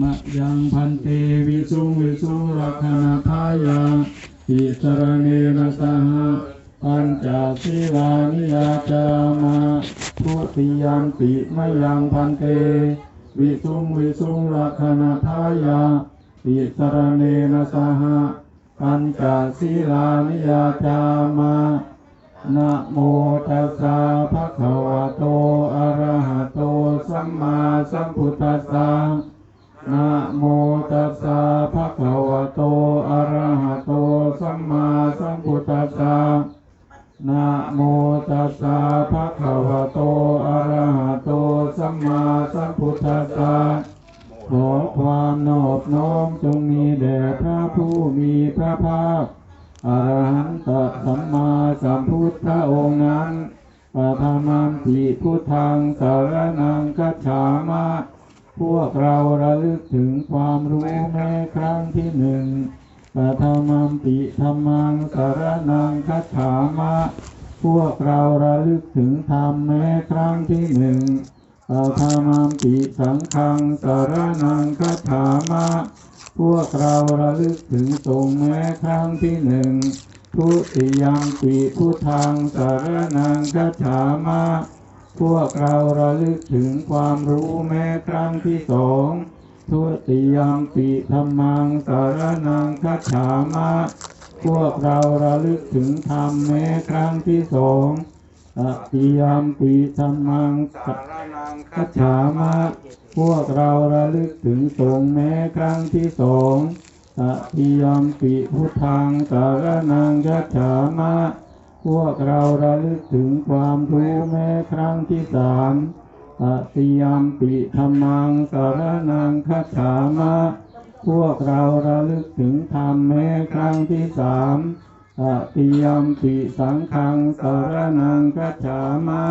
มะยังพันเตวิสุงวิสุงรักขณทายาติสรเนนะสหะปัญจศีลานิยาจามาทุติยามปิมะยังพันเตวิสุงวิสุงรักขณทายาติสรเนนะสหะปัญจศีลานิยาจามา นะโมตัสสะภะคะวะโต อะระหะโต สัมมาสัมพุทธัสสะนะโมตัสสะภะคะวะโต อะระหะโต สัมมาสัมพุทธัสสะนะโมตัสสะภะคะวะโต อะระหะโต สัมมาสัมพุทธัสสะขอความนอบน้อมจงมีแด่พระผู้มีพระภาค อรหันตสัมมา พวกเราระลึกถึงความรู้แม้ครั้งที่หนึ่งปะธรรมัมปิธรรมังสารนังคัจฉามะ พวกเราระลึกถึงธรรมแม้ครั้งที่หนึ่งปะธรรมัมปิสังฆังสารนังคัจฉามะ พวกเราระลึกถึงสงแม้ครั้งที่หนึ่งทุติยังปิพุทธังสารนังคัจฉามะ พวกเราระลึกถึงความรู้แม้ครั้งที่สองทุติยังปิธรรมังสารนังคัจฉามะ พวกเราระลึกถึงธรรมแม้ครั้งที่สองตติยมปิธรรมังสารนังคัจฉามะ พวกเราระลึกถึงสงแม้ครั้งที่สองตติยมปิพุทธังสารนังคัจฉามะ พวกเราระลึกถึงความรู้แม้ครั้งที่สามตติยามปิธรรมังสารนังคัจฉามะ พวกเราระลึกถึงธรรมแม้ครั้งที่สามตติยามปิสังฆังสารนังคัจฉามะ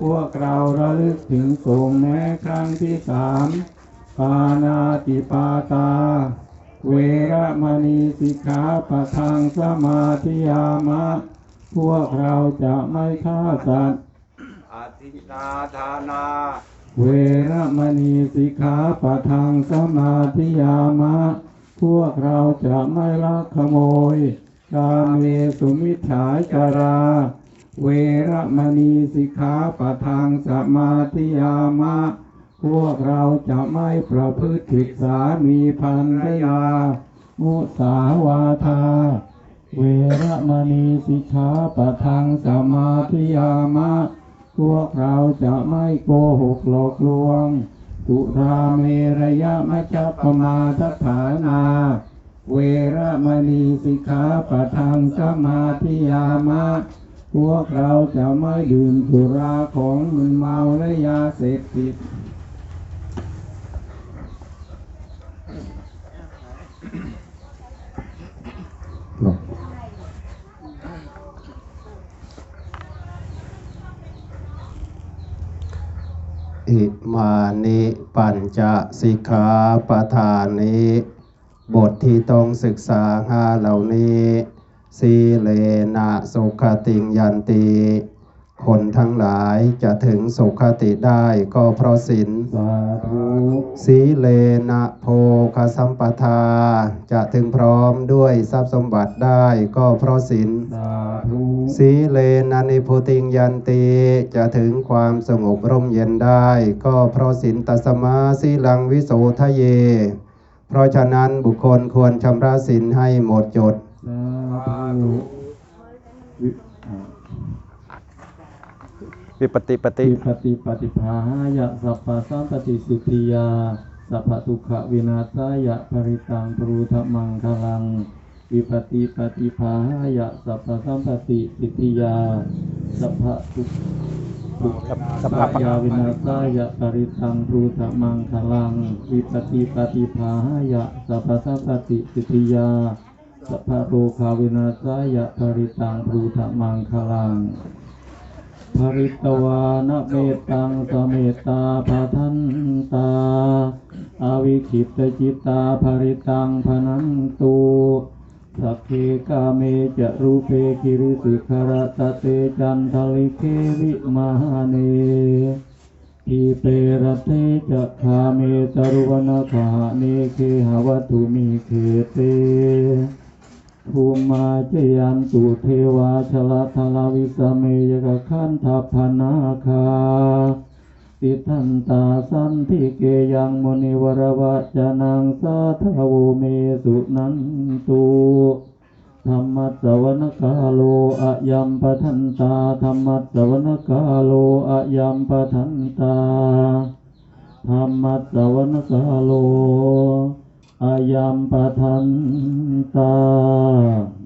พวกเราระลึกถึงสงฆ์แม้ครั้งที่สามปานาติปาตา เวระมณีสิกขาปะทังสมาธิยามะ พวกเราจะไม่ฆ่าสัตว์ อธินาทานา เวระมณีสิกขาปะทังสมาธิยามะ พวกเราจะไม่ลักขโมย กาเมสุมิจฉาจารา เวระมณีสิกขาปะทังสมาธิยามะ พวกเราจะไม่ประพฤติผิดสามีพันรยา มุสาวาทา เวระมณีสิกขาปะทังสมาธิยามะ พวกเราจะไม่โกหกหลอกลวงสุราเมระยะมัจจปมาทัฐานา เวระมณีสิกขาปะทังสมาธิยามะ พวกเราจะไม่ดื่มสุราของมึนเมาและยาเสพติด อิ มานิปัญจสิกขาปทานิบทที่ต้องศึกษาห้าเหล่านี้สีเลนะสุขติงยันติ คนทั้งหลายจะถึงสุขติได้ก็เพราะศีลสาธุสีเลนะโภคสัมปทา จะถึงพร้อมด้วยทรัพย์สมบัติได้ก็เพราะศีลสาธุสีเลนะนิพุติงยันติจะถึงความสงบร่มเย็นได้ก็เพราะสินตัสมาสีลังวิโสทะเย เพราะฉะนั้นบุคคลควรชำระสินให้หมดจดสาธุ วิปติปติติปฏิปฏิภาหายะสัพพะสัมปติสิทธิยาสัพพะทุกขวินาศายะปริตังปรูธมังคลัง วิปฏิปฏิภาหายะสัพพะสัมปติสิทธิยาสัพพะทุกสัพพะยาวินาศายะปริตังปรูธมังคลัง วิปฏิปฏิภาหายะสัพพะสัมปติสิทธิยาสัพพะโรคาวินาศายะปริตังปรูธมังคลัง ภริตวานเมตตังสเมตตาภาทันตาอาวิคิตจิตตาภริตังพนันตุสัพเพกาเมจะรูเปกิริสิขรตะเตจันทลิเควิมาเนทีเปรเทจะคาเมตรุวนาคาเนเคหาวัตุมิเคเต ภูมาจยันตุเทวาชลทลาวิสเมยกขันทัพนาคาติทันตาสันทิเกยังมุนิวรวัจนังสาทาวเมสุนันตุธรรมัสวนกาโลอะยัมปทันตาธรรมัสวนกาโลอะยัมปทันตาธรรมัสสวนกาโล อายัมปทันตา